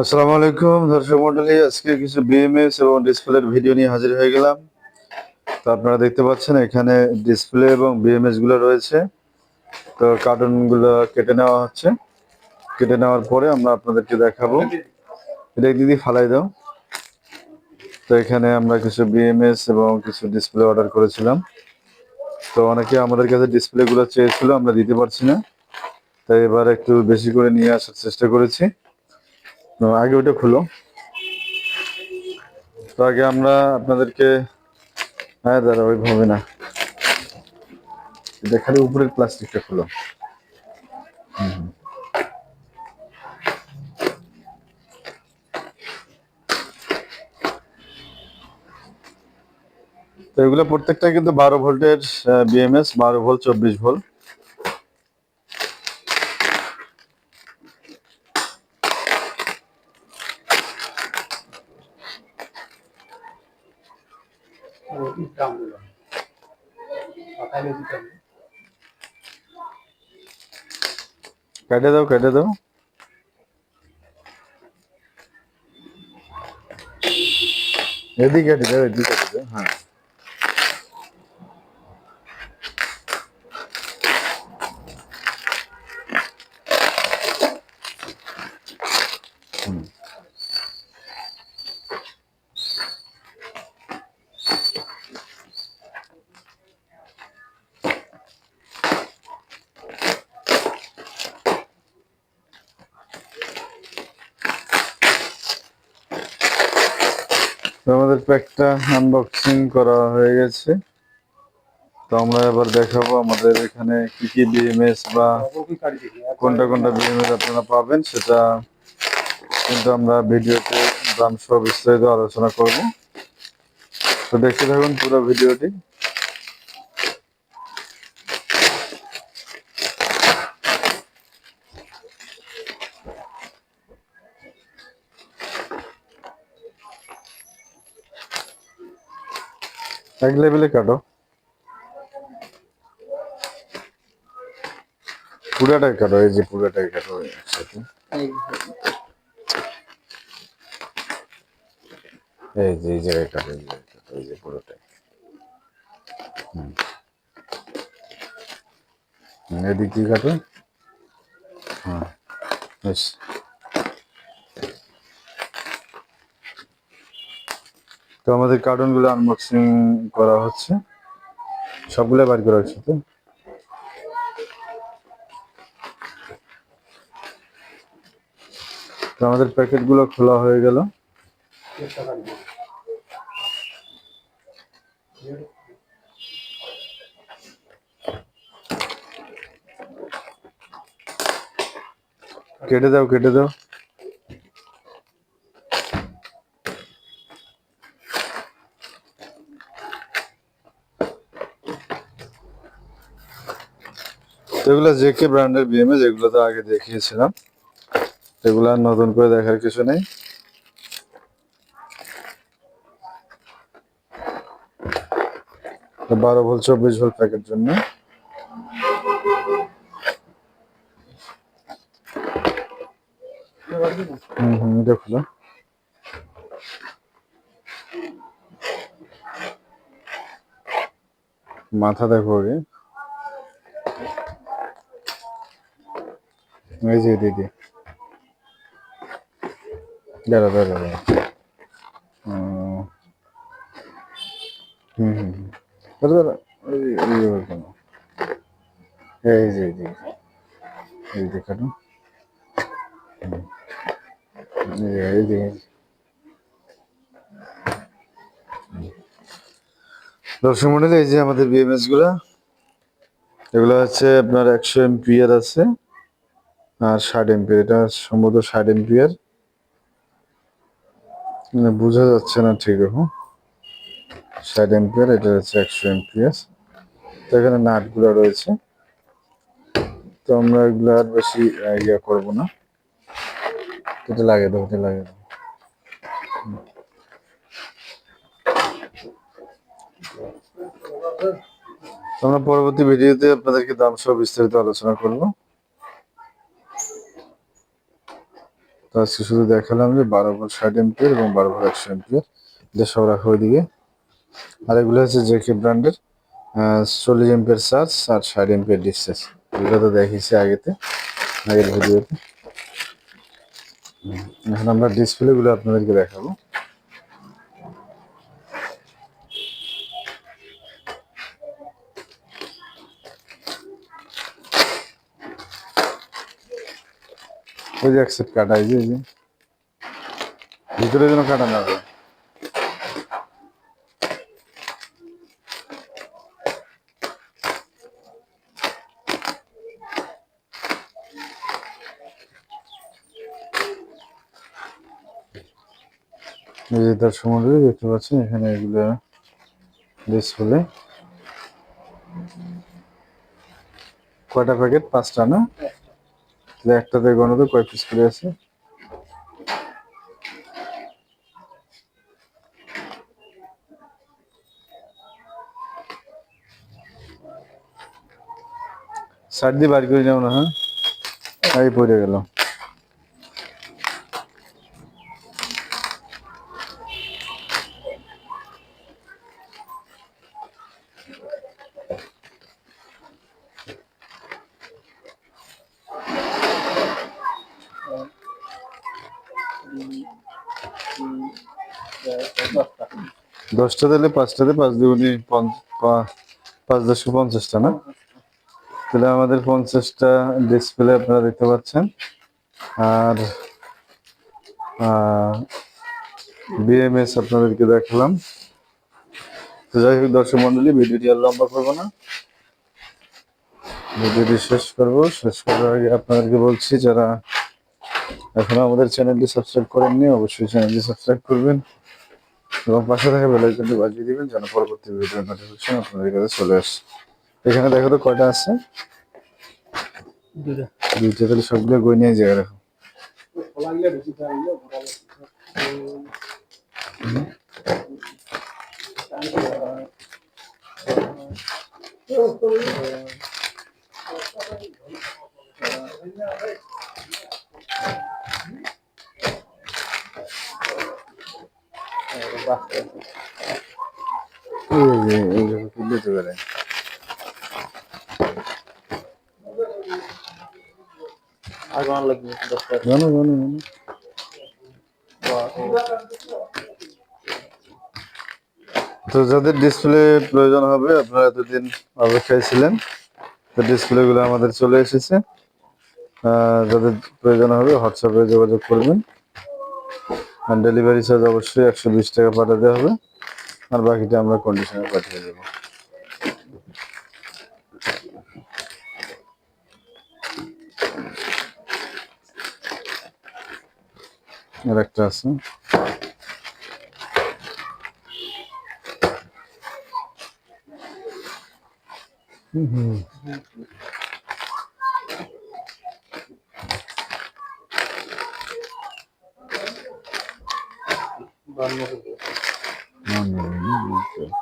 আসসালামু আলাইকুম, দর্শক মন্ডলী। আজকে কিছু বিএমএস এবং ডিসপ্লের ভিডিও নিয়ে হাজির হয়ে গেলাম। তো আপনারা দেখতে পাচ্ছেন, এখানে ডিসপ্লে এবং বিএমএসগুলো রয়েছে। তো কার্টুনগুলো কেটে নেওয়া হচ্ছে। কেটে নেওয়ার পরে আমরা আপনাদেরকে দেখাবো। এটা দিদি ফালাই দাও। তো এখানে আমরা কিছু বিএমএস এবং কিছু ডিসপ্লে অর্ডার করেছিলাম। তো অনেকে আমাদের কাছে ডিসপ্লে গুলো চেয়েছিল, আমরা দিতে পারছি না। তাই এবার একটু বেশি করে নিয়ে আসার চেষ্টা করেছি। আগে ওটা খুলো। তো আগে আমরা আপনাদেরকে হ্যাঁ দাদা ওইভাবে না। এটা খালি উপরের প্লাস্টিকটা খুলো। তো এগুলো প্রত্যেকটা কিন্তু বারো ভোল্টের বিএমএস বারো ভোল্ট, চব্বিশ ভোল্ট। কেটে দাও কেটে দাও। এদিকে কেটে দাও এদিকে কেটে দাও হ্যাঁ। তো আমাদের প্যাকটা আনবক্সিং করা হয়ে গেছে। তো আমরা এবার দেখাবো আমাদের এখানে কি কি বিএমএস বা কোনটা কোনটা বিএমএস আপনারা পাবেন, সেটা কিন্তু আমরা ভিডিওতে দাম সহ বিস্তারিত আলোচনা করব। তো দেখতে থাকুন পুরো ভিডিওটি। এক লেভেলে কাটো। পুরাটাই কাটো, এই যে পুরাটাই কাটো একসাথে। এই যে, এই জায়গায় কাটো, এই জায়গায় কাটো, এই যে পুরোটাই। এদিক কাটো। হ্যাঁ বেশ। তো আমাদের কার্টুনগুলো আনবক্সিং করা হচ্ছে। সবগুলো বার করা হচ্ছে তো আমাদের প্যাকেটগুলো খোলা হয়ে গেল। কেটে দাও কেটে দাও। এগুলো জেকে ব্র্যান্ডের বিএমএস এগুলো তো আগে দেখিয়েছিলাম। এগুলো নতুন করে দেখার কিছু নেই। বারো ভোল, চব্বিশ ভোল্ট প্যাকের জন্য। হুম হুম দেখল মাথা দেখো এই যে দিদি দাঁড়া দাঁড়া দাঁড়া। হুম। হুম এই যে কেন এই যে। যে দর্শক মন্ডলী, এই যে আমাদের বিএমএসগুলা, এগুলো হচ্ছে আপনার একশো এমপিয়ার আছে। আর ষাট এমপিয়ার এটা সম্ভবত ষাট এমপিয়ার মানে বোঝা যাচ্ছে না ঠিক রকম। ষাট এমপিয়ার এটা হচ্ছে একশো এমপিএস তো এখানে নাটগুলো রয়েছে। তো আমরা এগুলো আর বেশি ইয়ে করব না। এটা লাগে দেবো, এটা লাগে দেবো। আমরা পরবর্তী ভিডিওতে আপনাদেরকে দাম সহ বিস্তারিত আলোচনা করব। তো আজকে শুধু দেখালাম যে বারো ভোল্ট ষাট এম্পিয়ার এবং বারো ভোল্ট একশো এম্পিয়ার এটা সব রাখা ওইদিকে। আর এগুলো হচ্ছে জেকে ব্র্যান্ডের চল্লিশ এম্পিয়ার চার্জ আর ষাট এম্পিয়ার ডিসচার্জ এগুলো তো দেখিয়েছি আগেতে, আগের ভিডিওতে। এখন আমরা ডিসপ্লেগুলো আপনাদেরকে দেখাবো। ওই যে একসেট কাটা যে ভিতরে যেন কাটা না যায় সমুদ্রে দেখতে পাচ্ছেন, এখানে এগুলো ডিসপ্লে কয়টা প্যাকেট পাঁচটা না? একটাতে গণতে কয় পিস করে আছে। দিয়ে বার করে যাও না হ্যাঁ? পড়ে গেল। দশটা দিলে পাঁচটাতে পাঁচ পঞ্চ- পাঁচ দশশো পঞ্চাশটা, না? তাহলে আমাদের পঞ্চাশটা ডিসপ্লে আপনারা দেখতে পাচ্ছেন। আর বিএমএস আপনাদেরকে দেখালাম। যাই হোক, দর্শক মন্ডলী, ভিডিওটি আর লম্বা করব না। ভিডিওটি শেষ করব। শেষ করার আগে আপনাদেরকে বলছি, যারা এখনও আমাদের চ্যানেলটি সাবস্ক্রাইব করেননি, অবশ্যই চ্যানেলটি সাবস্ক্রাইব করবেন। এবং পাশে থাকা বেল আইকনটি বাজিয়ে দিবেন যেন পরবর্তী ভিডিও নোটিফিকেশন আপনাদের কাছে চলে আসে। এখানে দেখো তো কয়টা আছে? দুইটা। তাহলে সবগুলো গই নিয়ে জায়গা রাখো। লাগলে বেশি তো যাদের ডিসপ্লে প্রয়োজন হবে, আপনারা এতদিন অপেক্ষায় ছিলেন, তো ডিসপ্লেগুলো আমাদের চলে এসেছে। যাদের প্রয়োজন হবে হোয়াটসঅ্যাপে যোগাযোগ করবেন। আর ডেলিভারি চার্জ অবশ্যই একশো বিশ টাকা পাঠাতে হবে। আর বাকিটা আমরা কন্ডিশনে পাঠিয়ে দেবো। আর একটা আছে। হুম হুম। বান্ন হুম, হুম, হুম, হুম।